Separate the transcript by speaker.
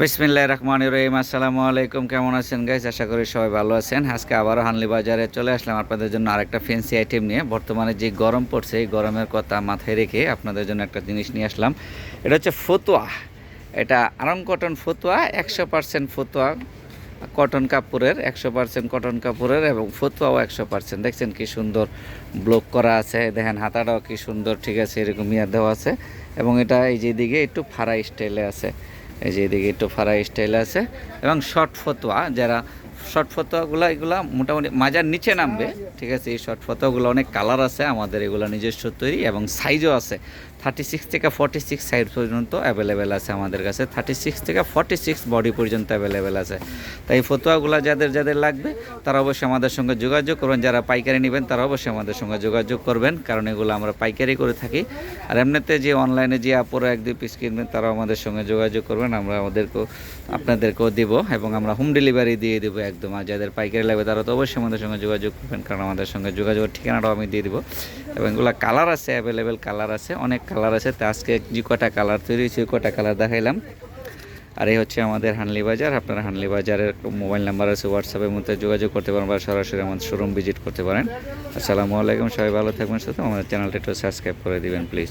Speaker 1: বিসমিল্লাহ রহমান রহিম। আসসালামু আলাইকুম। কেমন আছেন গাইজ আশা করি সবাই ভালো আছেন। আজকে আবারও হানলি বাজারে চলে আসলাম আপনাদের জন্য আরেকটা ফ্যান্সি আইটেম নিয়ে। বর্তমানে যে গরম পড়ছে, এই গরমের কথা মাথায় রেখে আপনাদের জন্য একটা জিনিস নিয়ে আসলাম। এটা হচ্ছে ফতুয়া। এটা আরং কটন ফতুয়া, একশো পার্সেন্ট ফতুয়া, কটন কাপড়ের একশো পার্সেন্ট কটন কাপড়ের এবং ফতুয়াও একশো পার্সেন্ট দেখছেন কি সুন্দর ব্লক করা আছে। দেখেন হাতাটাও কি সুন্দর। ঠিক আছে, এরকম ইয়া দেওয়া আছে। এবং এটা এই যে দিকে একটু ফাড়া স্টাইলে আছে। এই যে এদিকে একটু ফারা স্টাইল আছে। এবং শর্ট ফতোয়া, যারা শর্ট ফতোয়াগুলো, এগুলো মোটামুটি মাজার নিচে নামবে, ঠিক আছে? এই শর্ট ফতোয়াগুলো অনেক কালার আছে, আমাদের এগুলো নিজস্ব তৈরি এবং সাইজও আছে। থার্টি সিক্স থেকে ফর্টি সিক্স সাইজ পর্যন্ত অ্যাভেলেবেল আছে আমাদের কাছে। থার্টি সিক্স থেকে ফর্টি সিক্স বডি পর্যন্ত অ্যাভেলেবেল আছে। তাই ফতোয়াগুলো যাদের যাদের লাগবে, তারা অবশ্যই আমাদের সঙ্গে যোগাযোগ করবেন। যারা পাইকারি নেবেন, তারা অবশ্যই আমাদের সঙ্গে যোগাযোগ করবেন, কারণ এগুলো আমরা পাইকারি করে থাকি। আর এমনিতে যে অনলাইনে যে আপুরা এক, দুই পিস কিনবেন, তারাও আমাদের সঙ্গে যোগাযোগ করবেন। আমরা আমাদেরকেও, আপনাদেরকেও দিব এবং আমরা হোম ডেলিভারি দিয়ে দেবো একদম। আর যাদের পাইকারি লাগবে, তারা তো অবশ্যই আমাদের সঙ্গে যোগাযোগ করবেন, কারণ আমাদের সঙ্গে যোগাযোগের ঠিকানাটাও আমি দিয়ে দিব। এবং এগুলো কালার আছে অ্যাভেলেবেল কালার আছে, অনেক কালার আছে। তো আজকে যে কটা কালার তৈরি হয়েছে, ওই কটা কালার দেখাইলাম। আর এই হচ্ছে আমাদের হানলি বাজার। আপনারা হানলি বাজারের মোবাইল নাম্বার আছে হোয়াটসঅ্যাপের মধ্যে যোগাযোগ করতে পারেন বা সরাসরি আমাদের শোরুম ভিজিট করতে পারেন। আসসালামু আলাইকুম, সবাই ভালো থাকবেন সাথে আমাদের চ্যানেলটা একটু সাবস্ক্রাইব করে দিবেন প্লিজ